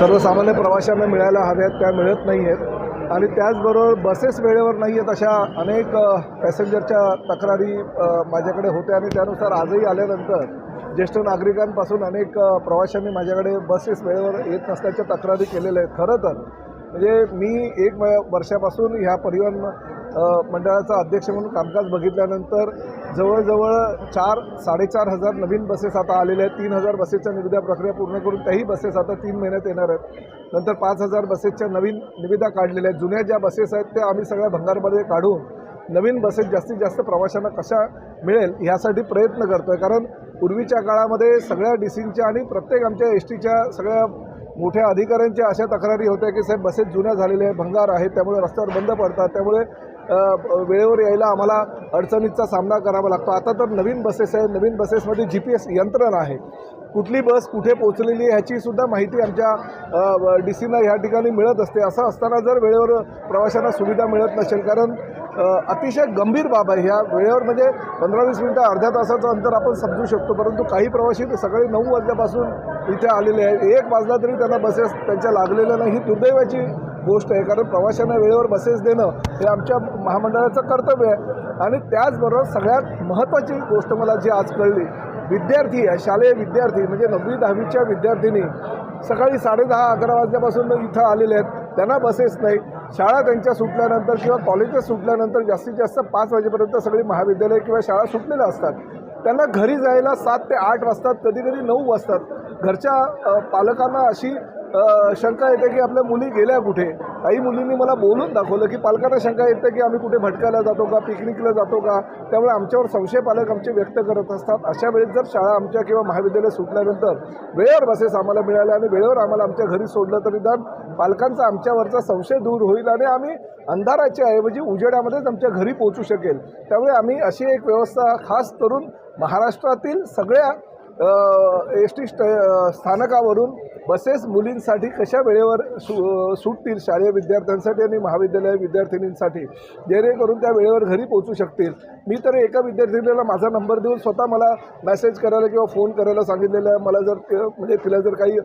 सर्वसामान्य प्रवाशांना मिळायला हव्यात त्या मिळत नाही आहेत आणि त्याचबरोबर बसेस वेळेवर नाही आहेत अशा अनेक पॅसेंजरच्या तक्रारी माझ्याकडे होत्या आणि त्यानुसार आजही आल्यानंतर ज्येष्ठ नागरिकांपासून अनेक प्रवाशांनी माझ्याकडे बसेस वेळेवर येत नसल्याच्या तक्रारी केलेल्या आहेत. खरं तर म्हणजे मी एक वर्षापासून ह्या परिवहन मंडळाचा अध्यक्ष म्हणून कामकाज बघितल्यानंतर जवळजवळ चार साडेचार हजार नवीन बसेस आता आलेल्या आहेत. तीन हजार बसेसच्या निविदा प्रक्रिया पूर्ण करून त्याही बसेस आता तीन महिन्यात येणार आहेत. नंतर पाच हजार बसेसच्या नवीन निविदा काढलेल्या आहेत. जुन्या ज्या बसेस आहेत त्या आम्ही सगळ्या भंगारमध्ये काढून नवीन बसेस जास्तीत जास्त प्रवाशांना कशा मिळेल ह्यासाठी प्रयत्न करतो आहे कारण पूर्वीच्या काळामध्ये सगळ्या डी सींच्या आणि प्रत्येक आमच्या एस टीच्या सगळ्या मोठ्या अधिकाऱ्यांच्या अशा तक्रारी होत्या की साहेब बसेस जुन्या झालेल्या आहे भंगार आहेत त्यामुळे रस्त्यावर बंद पडतात त्यामुळे वेळेवर यायला आम्हाला अडचणीचा सामना करावा लागतो. आता तर नवीन बसेस आहेत. नवीन बसेसमध्ये जी पी एस यंत्रणा आहे. कुठली बस कुठे पोहोचलेली आहे ह्याची सुद्धा माहिती आमच्या डी सीना ह्या ठिकाणी मिळत असते. असं असताना जर वेळेवर प्रवाशांना सुविधा मिळत नसेल कारण अतिशय गंभीर बाब आहे. ह्या वेळेवर म्हणजे पंधरा वीस मिनटं अर्ध्या तासाचं अंतर आपण समजू शकतो. परंतु काही प्रवासी तर सकाळी नऊ वाजल्यापासून इथे आलेले आहेत. एक वाजला तरी त्यांना बसेस त्यांच्या लागलेल्या नाही ही दुर्दैवाची गोष्ट आहे. कारण प्रवाशांना वेळेवर बसेस देणं हे आमच्या महामंडळाचं कर्तव्य आहे. आणि त्याचबरोबर सगळ्यात महत्त्वाची गोष्ट मला जी आज कळली विद्यार्थी आहे शालेय विद्यार्थी म्हणजे नववी दहावीच्या विद्यार्थिनी सकाळी साडेदहा अकरा वाजल्यापासून इथं आलेले आहेत. त्यांना बसेस नाही. शाळा त्यांच्या सुटल्यानंतर किंवा कॉलेजेस सुटल्यानंतर जास्तीत जास्त पाच वाजेपर्यंत सगळी महाविद्यालय किंवा शाळा सुटलेल्या असतात. त्यांना घरी जायला सात ते आठ वाजतात कधी कधी नऊ वाजतात. घरच्या पालकांना अशी शंका येते की आपल्या मुली गेल्या कुठे? काही मुलींनी मला बोलून दाखवलं की पालकांना शंका येते की आम्ही कुठे भटकायला जातो का पिकनिकला जातो का? त्यामुळे आमच्यावर संशय पालक आमचे व्यक्त करत असतात. अशा वेळेस जर शाळा आमच्या किंवा महाविद्यालय सुटल्यानंतर वेळेवर बसेस आम्हाला मिळाल्या आणि वेळेवर आम्हाला आमच्या घरी सोडलं तरी निदान पालकांचा आमच्यावरचा संशय दूर होईल आणि आम्ही अंधाराच्या ऐवजी उजेडामध्येच आमच्या घरी पोहोचू शकेल. त्यामुळे आम्ही अशी एक व्यवस्था खास करून महाराष्ट्रातील सगळ्या एस टी स्ट स्थानकावरून बसेस मुलींसाठी कशा वेळेवर सु सुटतील शालेय विद्यार्थ्यांसाठी आणि महाविद्यालय विद्यार्थिनींसाठी जेणेकरून त्या वेळेवर घरी पोहोचू शकतील? मी तर एका विद्यार्थिनीला माझा नंबर देऊन स्वतः मला मेसेज करायला किंवा फोन करायला सांगितलेलं आहे. मला जर म्हणजे तिला जर काही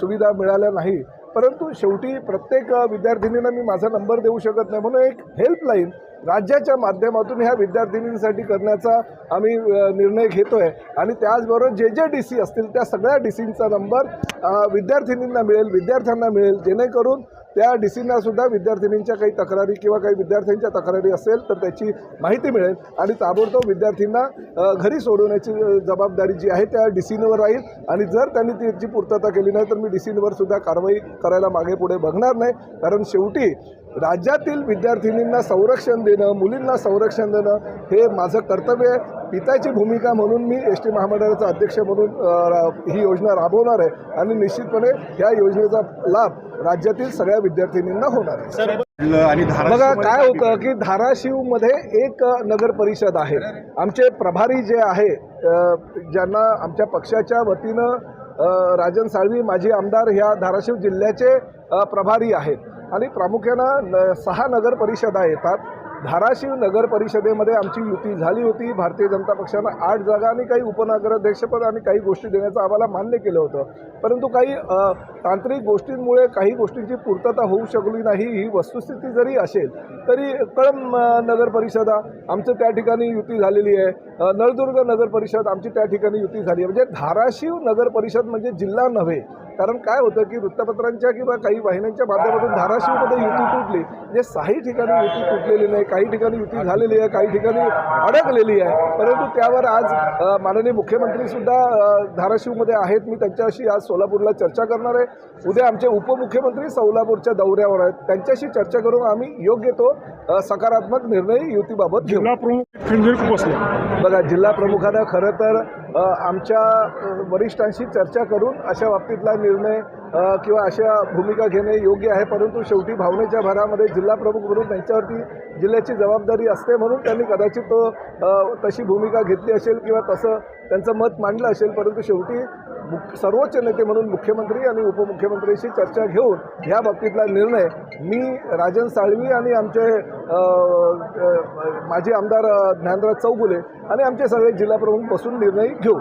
सुविधा मिळाल्या नाही परंतु शेवटी प्रत्येक विद्यार्थिनींना मी माझा नंबर देऊ शकत नाही म्हणून एक हेल्पलाईन राज्याच्या माध्यमातून ह्या विद्यार्थिनींसाठी करण्याचा आम्ही निर्णय घेतो आहे आणि त्याचबरोबर जे जे डी सी असतील त्या सगळ्या डी सींचा नंबर विद्यार्थिनींना मिळेल विद्यार्थ्यांना मिळेल जेणेकरून त्या डी सीना सुद्धा विद्यार्थिनींच्या काही तक्रारी किंवा काही विद्यार्थ्यांच्या तक्रारी असेल तर त्याची माहिती मिळेल. आणि ताबडतोब विद्यार्थ्यांना घरी सोडवण्याची जबाबदारी जी आहे त्या डी सीनवर राहील. आणि जर त्यांनी त्याची पूर्तता केली नाही तर मी डी सीनवर सुद्धा कारवाई करायला मागे पुढे बघणार नाही. कारण शेवटी राज्यातील विद्यार्थिनींना संरक्षण देणं मुलींना संरक्षण देणं हे माझं कर्तव्य आहे. पिताची भूमिका म्हणून मी एस टी महामंडळाचा अध्यक्ष म्हणून ही योजना राबवणार आहे. आणि निश्चितपणे या योजनेचा लाभ राज्यातील सगळ्या विद्यार्थिनींना होणार आहे. बघा काय होतं की धाराशिवमध्ये एक नगर परिषद आहे. आमचे प्रभारी जे आहे ज्यांना आमच्या पक्षाच्या वतीनं राजन साळवी माजी आमदार ह्या धाराशिव जिल्ह्याचे प्रभारी आहेत. आणि प्रामुख्यानं न सहा नगर परिषदा येतात धाराशिव नगर परिषदेमध्ये आमची युती झाली होती. भारतीय जनता पक्षानं आठ जागा आणि काही उपनगराध्यक्षपद आणि काही गोष्टी देण्याचं आम्हाला मान्य केलं होतं. परंतु काही तांत्रिक गोष्टींमुळे काही गोष्टींची पूर्तता होऊ शकली नाही. ही वस्तुस्थिती जरी असेल तरी कळम नगर परिषदा आमचं त्या ठिकाणी युती झालेली आहे. नळदुर्ग नगर परिषद आमची त्या ठिकाणी युती झाली आहे. म्हणजे धाराशिव नगर परिषद म्हणजे जिल्हा नव्हे कारण काय होतं की वृत्तपत्रांच्या किंवा काही वाहिन्यांच्या माध्यमातून धाराशिवमध्ये युती तुटली. म्हणजे काही ठिकाणी युती तुटलेली नाही काही ठिकाणी युती झालेली आहे काही ठिकाणी अडकलेली आहे. परंतु त्यावर आज माननीय मुख्यमंत्री सुद्धा अ, धाराशिवमध्ये आहेत. मी त्यांच्याशी आज सोलापूरला चर्चा करणार आहे. उद्या आमचे उपमुख्यमंत्री सोलापूरच्या दौऱ्यावर आहेत. त्यांच्याशी चर्चा करून आम्ही योग्य तो सकारात्मक निर्णय युतीबाबत जिल्हा प्रमुख बघा जिल्हा प्रमुखानं खरं तर आमच्या वरिष्ठांशी चर्चा करून अशा बाबतीतला निर्णय किंवा अशा भूमिका घेणे योग्य आहे परंतु शेवटी भावनेच्या भरामध्ये जिल्हा प्रमुख म्हणून त्यांच्यावरती जिल्ह्याची जबाबदारी असते म्हणून त्यांनी कदाचित तो तशी भूमिका घेतली असेल किंवा तसं त्यांचं मत मांडलं असेल परंतु शेवटी मुख सर्वोच्च नेते म्हणून मुख्यमंत्री आणि उपमुख्यमंत्र्यांशी चर्चा घेऊन ह्या बाबतीतला निर्णय मी राजन साळवी आणि आमचे माजी आमदार ज्ञानराज चौगुले आणि आमचे सगळे जिल्हाप्रमुख बसून निर्णय घेऊ.